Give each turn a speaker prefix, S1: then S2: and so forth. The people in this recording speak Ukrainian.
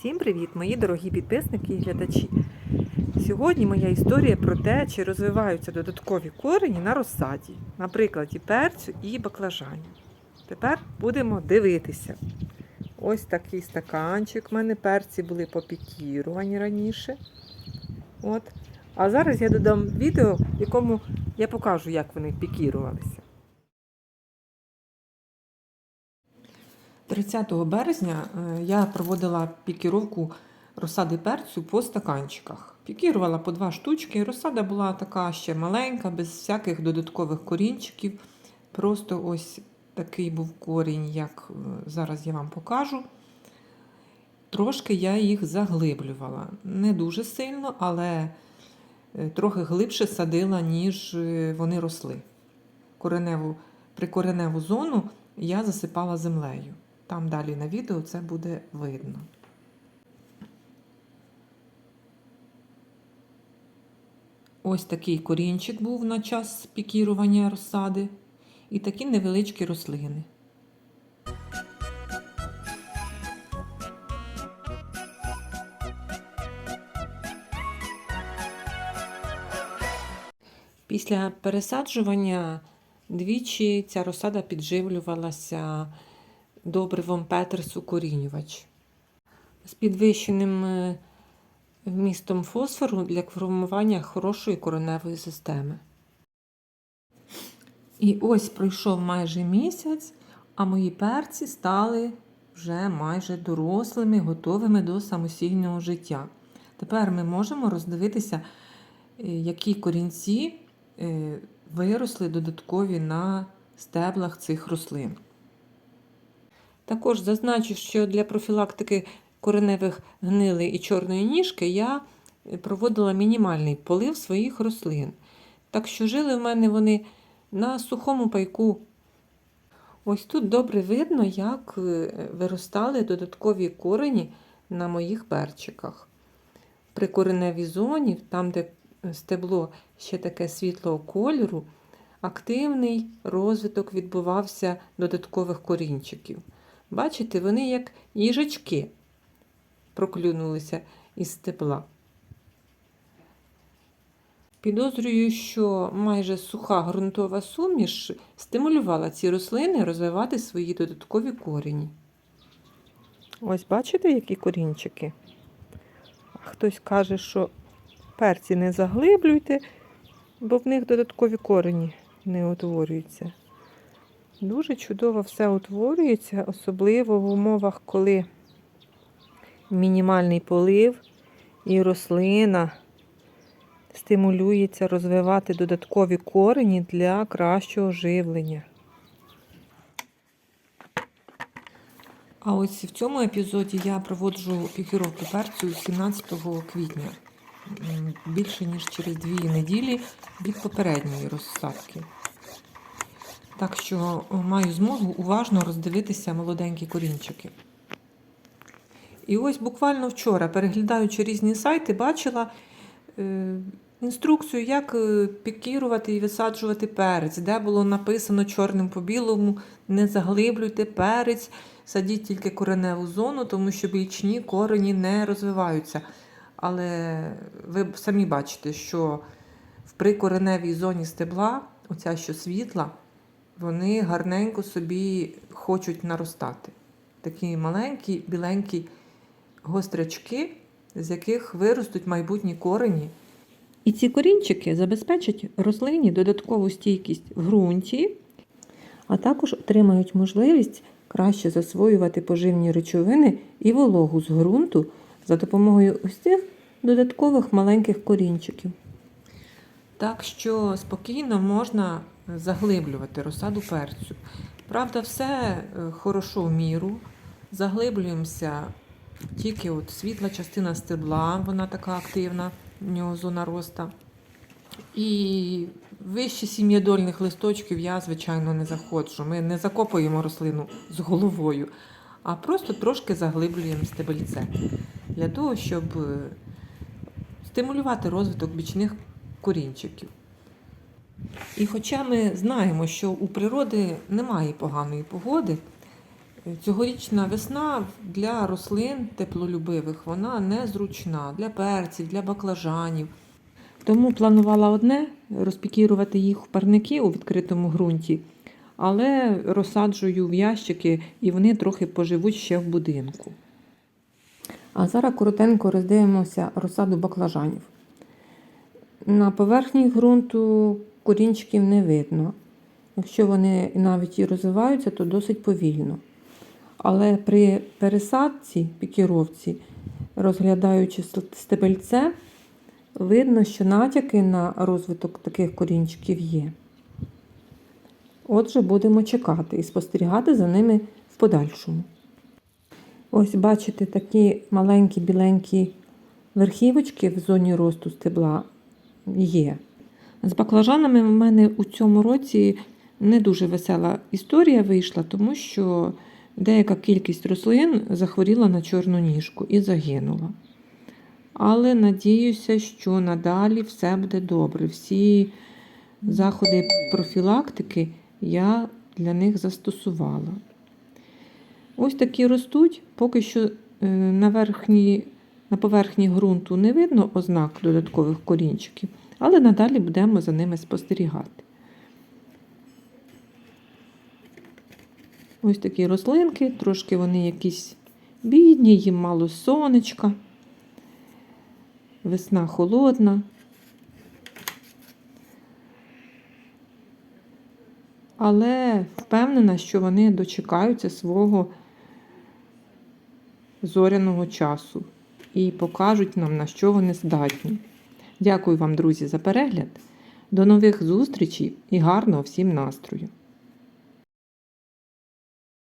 S1: Всім привіт, мої дорогі підписники і глядачі. Сьогодні моя історія про те, чи розвиваються додаткові корені на розсаді, на прикладі перцю і баклажанів. Тепер будемо дивитися. Ось такий стаканчик. У мене перці були попікіровані раніше. От. А зараз я додам відео, в якому я покажу, як вони пікірувалися. 30 березня е, я проводила пікіровку розсади перцю по стаканчиках. Пікірувала по два штучки. Розсада була така ще маленька, без всяких додаткових корінчиків. Просто ось такий був корінь, як е, зараз я вам покажу. Трошки я їх заглиблювала. Не дуже сильно, але е, трохи глибше садила, ніж вони росли. Кореневу, прикореневу зону я засипала землею. Там далі на відео це буде видно. Ось такий корінчик був на час пікірування розсади і такі невеличкі рослини. Після пересаджування двічі ця розсада підживлювалася добривом Петерс укорінювач. З підвищеним е, вмістом фосфору для формування хорошої кореневої системи. І ось пройшов майже місяць, а мої перці стали вже майже дорослими, готовими до самостійного життя. Тепер ми можемо роздивитися, е, які корінці е, виросли додаткові на стеблах цих рослин. Також зазначу, що для профілактики кореневих гнилей і чорної ніжки я проводила мінімальний полив своїх рослин. Так що жили в мене вони на сухому пайку. Ось тут добре видно, як е, виростали додаткові корені на моїх перчиках. При кореневій зоні, там, де стебло ще таке світлого кольору, активний розвиток відбувався додаткових корінчиків. Бачите, вони як їжачки проклюнулися із стебла. Підозрюю, що майже суха ґрунтова суміш стимулювала ці рослини розвивати свої додаткові корені. Ось бачите, які корінчики? Хтось каже, що перці не заглиблюйте, бо в них додаткові корені не утворюються. Дуже чудово все утворюється, особливо в умовах, коли мінімальний полив і рослина стимулюється розвивати додаткові корені для кращого живлення. А ось в цьому епізоді я проводжу пікіровку перцю 17 квітня, більше ніж через дві неділі від попередньої розсадки. Так що маю змогу уважно роздивитися молоденькі корінчики. І ось буквально вчора, переглядаючи різні сайти, бачила е, інструкцію, як е, пікірувати і висаджувати перець, де було написано чорним по білому: не заглиблюйте перець, садіть тільки кореневу зону, тому що бічні корені не розвиваються. Але ви самі бачите, що в прикореневій зоні стебла, оця що світла, вони гарненько собі хочуть наростати. Такі маленькі, біленькі гострячки, з яких виростуть майбутні корені. І ці корінчики забезпечать рослині додаткову стійкість в ґрунті, а також отримають можливість краще засвоювати поживні речовини і вологу з ґрунту за допомогою ось цих додаткових маленьких корінчиків. Так що спокійно можна заглиблювати розсаду перцю. Правда, все е, хорошо в міру. Заглиблюємося тільки от світла частина стебла, вона така активна, в нього зона роста. І вище сім'єдольних листочків я, звичайно, не заходжу. Ми не закопуємо рослину з головою, а просто трошки заглиблюємо стебельце для того, щоб е, стимулювати розвиток бічних корінчиків. І хоча ми знаємо, що у природи немає поганої погоди, Цьогорічна весна для рослин теплолюбивих вона незручна для перців, для баклажанів. Тому планувала одне розпікірувати їх в парники у відкритому ґрунті, але розсаджую в ящики і вони трохи поживуть ще в будинку. А зараз коротенько роздивимося розсаду баклажанів. На поверхні ґрунту корінчиків не видно. Якщо вони навіть і розвиваються, то досить повільно. Але при пересадці, пікіровці, розглядаючи стебельце, видно, що натяки на розвиток таких корінчиків є. Отже, будемо чекати і спостерігати за ними в подальшому. Ось бачите такі маленькі біленькі верхівочки в зоні росту стебла є. З баклажанами в мене у цьому році не дуже весела історія вийшла, тому що деяка кількість рослин захворіла на чорну ніжку і загинула. Але надіюся, що надалі все буде добре. Всі заходи профілактики я для них застосувала. Ось такі ростуть, поки що е, на, верхній, на поверхні ґрунту не видно ознак додаткових корінчиків, але надалі будемо за ними спостерігати. Ось такі рослинки, трошки вони якісь бідні, їм мало сонечка, весна холодна. Але впевнена, що вони дочекаються свого зоряного часу і покажуть нам, на що вони здатні. Дякую вам, друзі, за перегляд. До нових зустрічей і гарного всім настрою!